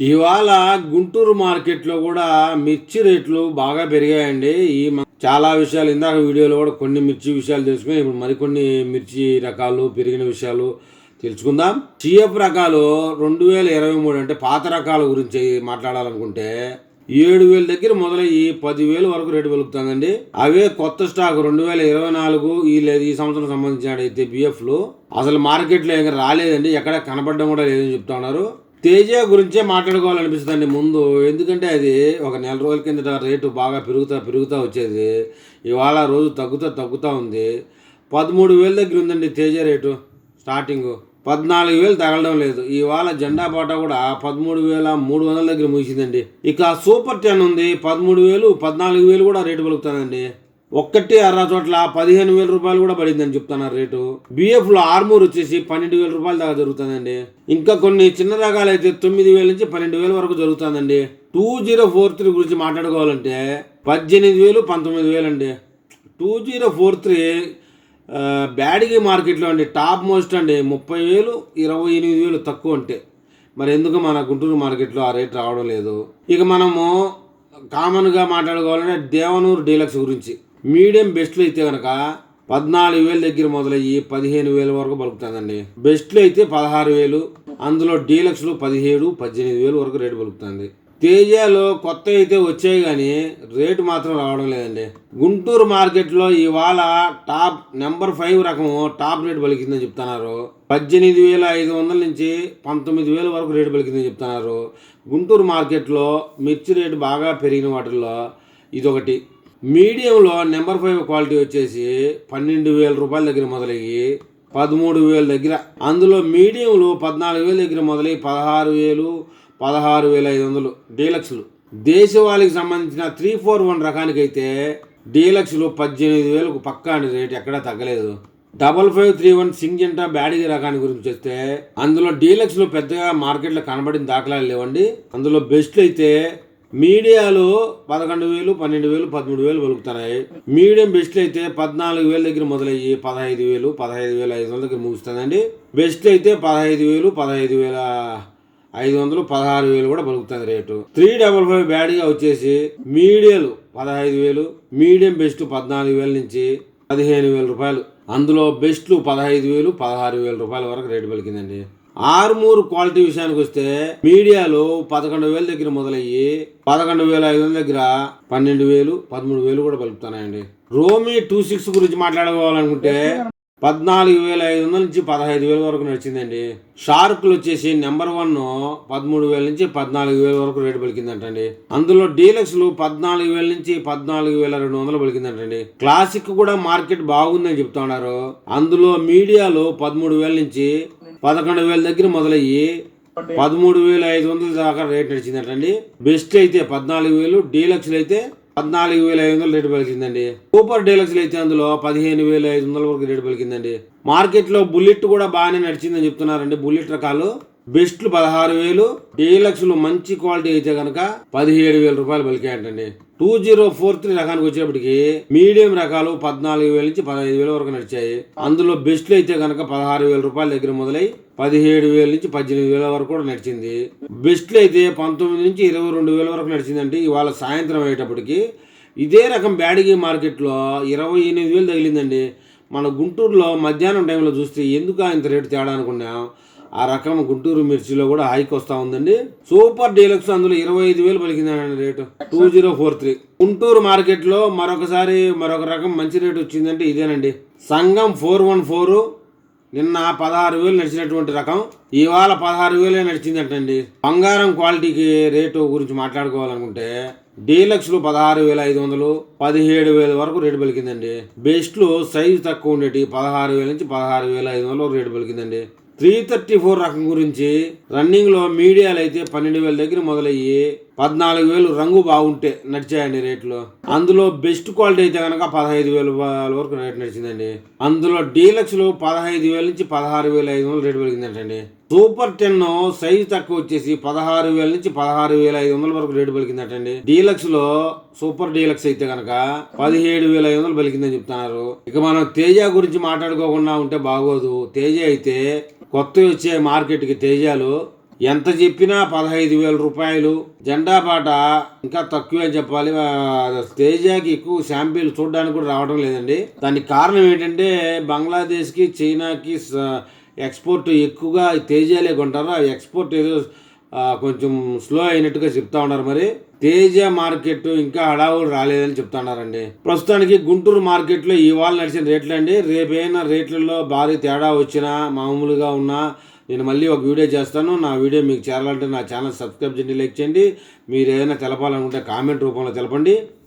ఇవాళ గుంటూరు మార్కెట్లో కూడా మిర్చి రేట్లు బాగా పెరిగాయండి. ఈ చాలా విషయాలు ఇందాక వీడియోలో కూడా కొన్ని మిర్చి విషయాలు తెలుసుకుని ఇప్పుడు మరికొన్ని మిర్చి రకాలు పెరిగిన విషయాలు తెలుసుకుందాం. సిఎఫ్ రకాలు రెండు వేల ఇరవై మూడు అంటే పాత రకాల గురించి మాట్లాడాలనుకుంటే ఏడు వేల దగ్గర మొదలయ్యి పదివేలు వరకు రేటు వెలుగుతుందండి అవే కొత్త స్టాక్ రెండు వేల ఇరవై నాలుగు ఈ లేదు ఈ సంవత్సరం సంబంధించిన అయితే బిఎఫ్లు అసలు మార్కెట్లో ఇంకా రాలేదండి. ఎక్కడ కనపడడం కూడా లేదని చెప్తా ఉన్నారు. తేజ గురించే మాట్లాడుకోవాలనిపిస్తుందండి ముందు. ఎందుకంటే అది ఒక నెల రోజుల కిందట రేటు బాగా పెరుగుతా పెరుగుతూ వచ్చేది. ఇవాళ రోజు తగ్గుతా తగ్గుతూ ఉంది. పదమూడు వేల దగ్గర ఉందండి తేజ రేటు స్టార్టింగ్. పద్నాలుగు వేలు తగలడం లేదు. ఇవాళ జెండా పాట కూడా పదమూడు వేల మూడు వందల దగ్గర ముగిసిందండి. ఇక సూపర్ టెన్ ఉంది. పదమూడు వేలు పద్నాలుగు వేలు కూడా రేటు పలుకుతుందండి. ఒక్కటి అర్ర చోట్ల పదిహేను వేల రూపాయలు కూడా పడిందని చెప్తున్నారు రేటు. బిఎఫ్లో ఆర్మూర్ వచ్చేసి పన్నెండు వేల రూపాయల దాకా జరుగుతుందండి. ఇంకా కొన్ని చిన్న రకాలు అయితే తొమ్మిది వేల నుంచి పన్నెండు వేల వరకు జరుగుతుందండి. టూ జీరో ఫోర్ త్రీ గురించి మాట్లాడుకోవాలంటే పద్దెనిమిది వేలు పంతొమ్మిది వేలు అండి. Two zero four three Byadgi మార్కెట్లో అండి టాప్ మోస్ట్ అండి ముప్పై వేలు ఇరవై ఎనిమిది వేలు తక్కువ అంటే. మరి ఎందుకు మన గుంటూరు మార్కెట్లో ఆ రేట్ రావడం లేదు? ఇక మనము కామన్గా మాట్లాడుకోవాలంటే దేవనూరు డీలక్స్ గురించి. మీడియం బెస్ట్లు అయితే కనుక పద్నాలుగు వేల దగ్గర మొదలయ్యి పదిహేను వేల వరకు పలుకుతుందండి బెస్ట్లు అయితే పదహారు వేలు అందులో డీలక్స్లు పదిహేడు పద్దెనిమిది వేలు వరకు రేటు పలుకుతుంది తేజాలో కొత్త అయితే వచ్చాయి కానీ రేటు మాత్రం రావడం లేదండి. గుంటూరు మార్కెట్లో ఇవాళ టాప్ నెంబర్ ఫైవ్ రకము టాప్ రేటు పలికిందని చెప్తున్నారు. పద్దెనిమిది వేల ఐదు వందల నుంచి పంతొమ్మిది వేల వరకు రేటు పలికిందని చెప్తున్నారు. గుంటూరు మార్కెట్లో మిర్చి రేటు బాగా పెరిగిన వాటిల్లో ఇదొకటి. మీడియంలో నెంబర్ ఫైవ్ క్వాలిటీ వచ్చేసి పన్నెండు వేల రూపాయల దగ్గర మొదలయ్యి పదమూడు వేల దగ్గర. అందులో మీడియంలు పద్నాలుగు వేల దగ్గర మొదలయ్యి పదహారు వేలు పదహారు వేల ఐదు వందలు డీలక్స్లు. దేశవాళికి సంబంధించిన త్రీ ఫోర్ వన్ రకానికైతే డీలక్స్లు పద్దెనిమిది వేలకు పక్కా రేటు రేట్ ఎక్కడా తగ్గలేదు. Double five three one Syngenta Byadgi రకాన్ని గురించి వస్తే అందులో డీలక్స్లు పెద్దగా మార్కెట్లో కనబడిన దాఖలాలు లేవండి. అందులో బెస్ట్లు అయితే మీడియాలో పదకొండు వేలు పన్నెండు వేలు పదమూడు వేలు పలుకుతున్నాయి మీడియం బెస్ట్ అయితే పద్నాలుగు వేల దగ్గర మొదలయ్యి పదహైదు వేలు పదహైదు వేల ఐదు వందల దగ్గర ముగుస్తుందండి. బెస్ట్ అయితే పదహైదు వేలు పదహైదు వేల ఐదు వందలు పదహారు వేలు కూడా పలుకుతుంది రేటు. త్రీ డబల్ ఫైవ్ బ్యాడ్గా వచ్చేసి మీడియాలు పదహైదు వేలు మీడియం బెస్ట్ పద్నాలుగు వేల నుంచి పదిహేను వేల రూపాయలు. అందులో బెస్ట్లు పదహైదు వేలు పదహారు వేల రూపాయల వరకు రేటు పలికిందండి. ఆరుమూరు క్వాలిటీ విషయానికి వస్తే మీడియాలో పదకొండు వేల దగ్గర మొదలయ్యి పదకొండు వేల ఐదు వందల దగ్గర పన్నెండు వేలు పదమూడు వేలు కూడా పలుకుతున్నాయండి. రోమి టూ సిక్స్ గురించి మాట్లాడుకోవాలనుకుంటే పద్నాలుగు వేల ఐదు వందల నుంచి పదహైదు వేల వరకు నడిచిందండి. షార్క్లు వచ్చేసి నెంబర్ వన్ పదమూడు వేల నుంచి పద్నాలుగు వేల వరకు రేటు పలికిందంటండి. అందులో డీలక్స్లు పద్నాలుగు వేల నుంచి పద్నాలుగు వేల రెండు వందలు పలికిందంటండి. క్లాసిక్ కూడా మార్కెట్ బాగుందని చెప్తా ఉన్నారు అందులో మీడియాలో పదమూడు వేల నుంచి పదకొండు వేల దగ్గర మొదలయ్యి పదమూడు వేల ఐదు వందల దాకా రేట్ నడిచిందటండి. బెస్ట్ అయితే పద్నాలుగు వేలు డీలక్స్లు అయితే పద్నాలుగు వేల ఐదు వందలు రేటు పలికిందండి. సూపర్ డీలక్స్లు అయితే అందులో పదిహేను వేల ఐదు వందల వరకు రేటు పలికిందండి. మార్కెట్లో బుల్లెట్ కూడా బాగానే నడిచిందని చెప్తున్నారండి బుల్లెట్ రకాలు. బెస్ట్లు పదహారు వేలు డీలక్స్లు మంచి క్వాలిటీ అయితే కనుక పదిహేడు వేల రూపాయలు పలికాయంటండి. టూ జీరో ఫోర్ త్రీ రకానికి వచ్చేప్పటికి మీడియం రకాలు పద్నాలుగు వేల నుంచి పదహైదు వేల వరకు నడిచాయి. అందులో బెస్ట్లు అయితే కనుక పదహారు వేల రూపాయల దగ్గర మొదలై పదిహేడు వేల నుంచి పద్దెనిమిది వేల వరకు కూడా నడిచింది. బెస్ట్లు అయితే పంతొమ్మిది నుంచి ఇరవై రెండు వేల వరకు నడిచిందంటే ఇవాళ సాయంత్రం అయ్యేటప్పటికి ఇదే రకం బ్యాడిగి మార్కెట్లో ఇరవై ఎనిమిది వేలు తగిలిందండి. మన గుంటూరులో మధ్యాహ్నం టైంలో చూస్తే ఎందుకు ఇంత రేటు తేడా అనుకున్నాం? ఆ రకం గుంటూరు మిర్చిలో కూడా హైక్ వస్తూ ఉందండి. సూపర్ డీలక్స్ అందులో ఇరవై ఐదు వేలు పలికిందండి rate. Two zero four three. Guntur మార్కెట్లో మరొకసారి మరొక రకం మంచి రేటు వచ్చిందంటే ఇదేనండి. సంఘం ఫోర్ వన్ ఫోర్ నిన్న పదహారు వేలు నడిచినటువంటి రకం. ఇవాళ పదహారు వేలే నడిచిందంటండి. బంగారం క్వాలిటీకి రేటు గురించి మాట్లాడుకోవాలనుకుంటే డీలక్స్లు పదహారు వేల ఐదు వందలు పదిహేడు వేల వరకు రేటు పలికిందండి. బెస్ట్లు సైజు తక్కువ ఉండేటి పదహారు వేల నుంచి పదహారు వేల ఐదు వందలు రేటు పలికిందండి. త్రీ థర్టీ ఫోర్ రకం గురించి రన్నింగ్లో మీడియాలు అయితే పన్నెండు వేల దగ్గర మొదలయ్యి పద్నాలుగు వేలు రంగు బాగుంటే నడిచాయండి రేట్లు. అందులో బెస్ట్ క్వాలిటీ అయితే కనుక పదహైదు వేలు వరకు రేట్ నడిచిందండి. అందులో డీలక్స్లు పదహైదు వేల నుంచి పదహారు వేల ఐదు వందలు రేటు పలికిందంటండి సూపర్ టెన్ సైజు తక్కువ వచ్చేసి పదహారు వేల నుంచి పదహారు వేల ఐదు వందల వరకు రేటు పలికిందటండి. డీలక్స్లో సూపర్ డీలక్స్ అయితే కనుక పదిహేడు వేల ఐదు వందలు పలికిందని చెప్తున్నారు. ఇక మనం తేజ గురించి మాట్లాడుకోకుండా ఉంటే బాగోదు. తేజ అయితే కొత్త వచ్చే మార్కెట్కి తేజాలు ఎంత చెప్పినా పదహైదు వేల రూపాయలు. జెండా పాట ఇంకా తక్కువే చెప్పాలి. తేజాకి ఎక్కువ శాంపిల్ చూడడానికి కూడా రావడం లేదండి. దానికి కారణం ఏంటంటే బంగ్లాదేశ్కి చైనాకి ఎక్స్పోర్ట్ ఎక్కువగా తేజాలే కొంటారు. ఆ ఎక్స్పోర్ట్ ఏదో కొంచెం స్లో అయినట్టుగా చెప్తా ఉన్నారు మరి. తేజ మార్కెట్ ఇంకా హడావుడు రాలేదని చెప్తా ఉన్నారండి. ప్రస్తుతానికి గుంటూరు మార్కెట్లో ఇవాళ నడిచిన రేట్లు అండి రేపైనా రేట్లలో భారీ తేడా వచ్చినా మామూలుగా ఉన్నా నేను మళ్ళీ ఒక వీడియో చేస్తాను. నా వీడియో మీకు చేరాలంటే నా ఛానల్ సబ్స్క్రైబ్ చేయండి లైక్ చేయండి. మీరు ఏదైనా తెలపాలనుకుంటే కామెంట్ రూపంలో తెలపండి.